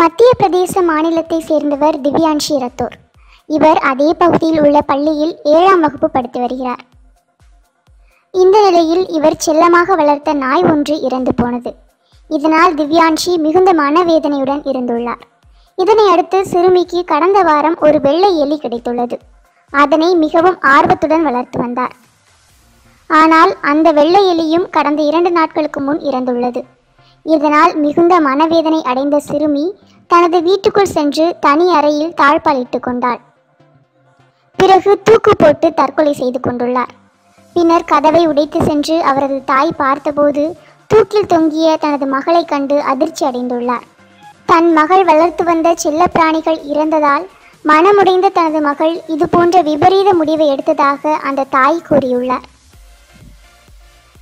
மத்திய பிரதேச மாநிலத்தை சேர்ந்தவர் திவ்யான்ஷி ரத்தோர். இவர் அதே பகுதியில் உள்ள பள்ளியில் ஏழாம் வகுப்பு படித்து வருகிறார். இந்த நிலையில் இவர் செல்லமாக வளர்த்த நாய் ஒன்று இறந்து போனது. இதனால் திவ்யான்ஷி மிகுந்த மனவேதனையுடன் இருந்துள்ளார். இதனை அடுத்து சிறுமிக்கு கடந்த வாரம் ஒரு வெள்ளை எலி கிடைத்துள்ளது. அதனை மிகவும் ஆர்வத்துடன் வளர்த்து வந்தார். ஆனால் அந்த வெள்ளை எலியும் கடந்த இரண்டு நாட்களுக்கு முன் இறந்துள்ளது. இதனால் மிகுந்த மனவேதனை அடைந்த சிறுமி தனது வீட்டுக்குள் சென்று தனி அறையில் தாழ்பாலிட்டு கொண்டாள். பிறகு தூக்கு போட்டு தற்கொலை செய்து கொண்டுள்ளார். பின்னர் கதவை உடைத்து சென்று அவரது தாய் பார்த்தபோது தூக்கில் தொங்கிய தனது மகளை கண்டு அதிர்ச்சி அடைந்துள்ளார். தன் மகள் வளர்த்து வந்த செல்லப்பிராணிகள் இறந்ததால் மனமுடைந்த தனது மகள் இதுபோன்ற விபரீத முடிவை எடுத்ததாக அந்த தாய் கூறியுள்ளார்.